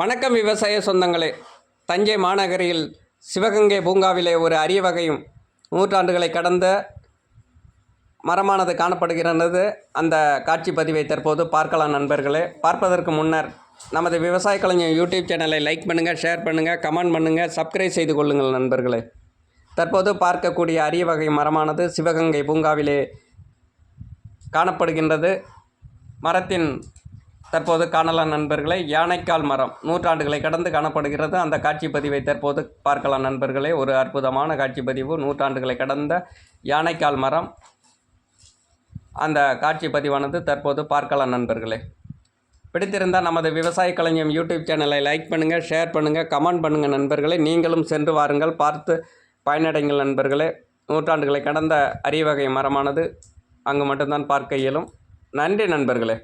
வணக்கம் விவசாய சொந்தங்களே. தஞ்சை மாநகரில் சிவகங்கை பூங்காவிலே ஒரு அரிய வகையும் நூற்றாண்டுகளை கடந்த மரமானது காணப்படுகிறது அந்த காட்சி பதிவை தற்போது பார்க்கலாம் நண்பர்களே. பார்ப்பதற்கு முன்னர் நமது விவசாய கலைஞர் யூடியூப் சேனலை லைக் பண்ணுங்கள் ஷேர் பண்ணுங்கள் கமெண்ட் பண்ணுங்கள் சப்ஸ்கிரைப் செய்து கொள்ளுங்கள் நண்பர்களே. தற்போது பார்க்கக்கூடிய அரிய வகை மரமானது சிவகங்கை பூங்காவிலே காணப்படுகின்றது. மரத்தின் தற்போது காணலாம் நண்பர்களே யானைக்கால் மரம். நூற்றாண்டுகளை கடந்து காணப்படுகிறது. அந்த காட்சி பதிவை தற்போது பார்க்கலாம் நண்பர்களே. ஒரு அற்புதமான காட்சி பதிவு. நூற்றாண்டுகளை கடந்த யானைக்கால் மரம். அந்த காட்சி பதிவானது தற்போது பார்க்கலாம் நண்பர்களே. பிடித்திருந்தால் நமது விவசாய கலைஞம் யூடியூப் சேனலை லைக் பண்ணுங்கள் ஷேர் பண்ணுங்கள் கமெண்ட் பண்ணுங்கள் நண்பர்களே. நீங்களும் சென்று வாருங்கள். பார்த்து பயனடைங்கள் நண்பர்களே. நூற்றாண்டுகளை கடந்த அரிய வகை மரமானது அங்கு மட்டும்தான் பார்க்க இயலும். நன்றி நண்பர்களே.